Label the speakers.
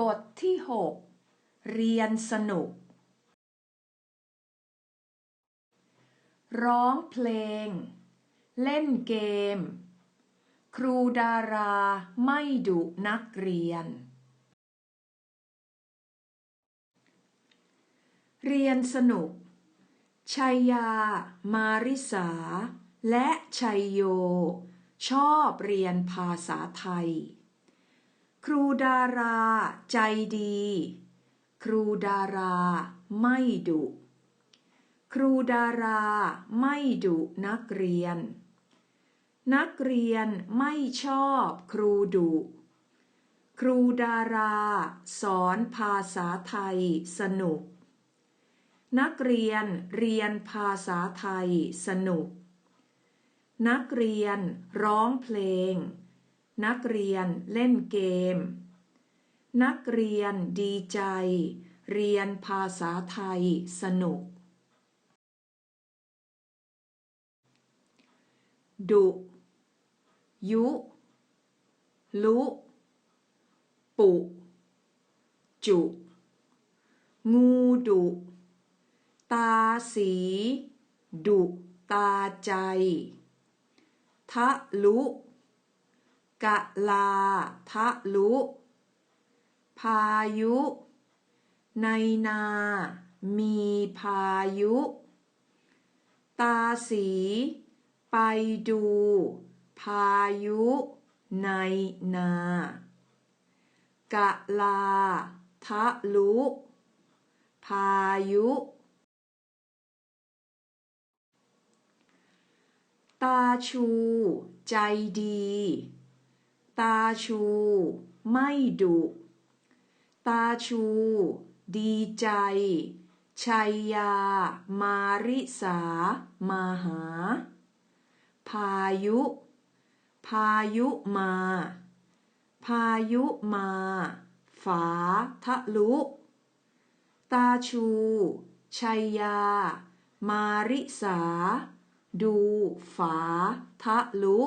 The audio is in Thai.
Speaker 1: บทที่หกเรียนสนุก ร้องเพลง เล่นเกม ครูดาราไม่ดุนักเรียน เรียนสนุก ชัยยา มาริสา และชัยโย ชอบเรียนภาษาไทย ครูดาราใจดี ครูดาราไม่ดุ ครูดาราไม่ดุนักเรียน นักเรียนไม่ชอบครูดุ ครูดารา สอนภาษาไทยสนุก นักเรียนเรียนภาษาไทยสนุก นักเรียนร้องเพลง นักเรียนเล่นเกม นักเรียนดีใจ เรียนภาษาไทยสนุก ดุ ยุ ลุ ปุ จุ งูดุ ตาสี ดุ ตาใจ ทะลุ กะลาทะลุ พายุ ในนา มีพายุ ตาสี ไปดู พายุ ในนา กะลาทะลุ พายุ ตาชู ใจดี ตาชู ไม่ดุ ตาชู ดีใจ ชัยยา มาริสา มาหา พายุ พายุมา พายุมา ฝาทะลุ ตาชู ชัยยา มาริสา ดูฝาทะลุ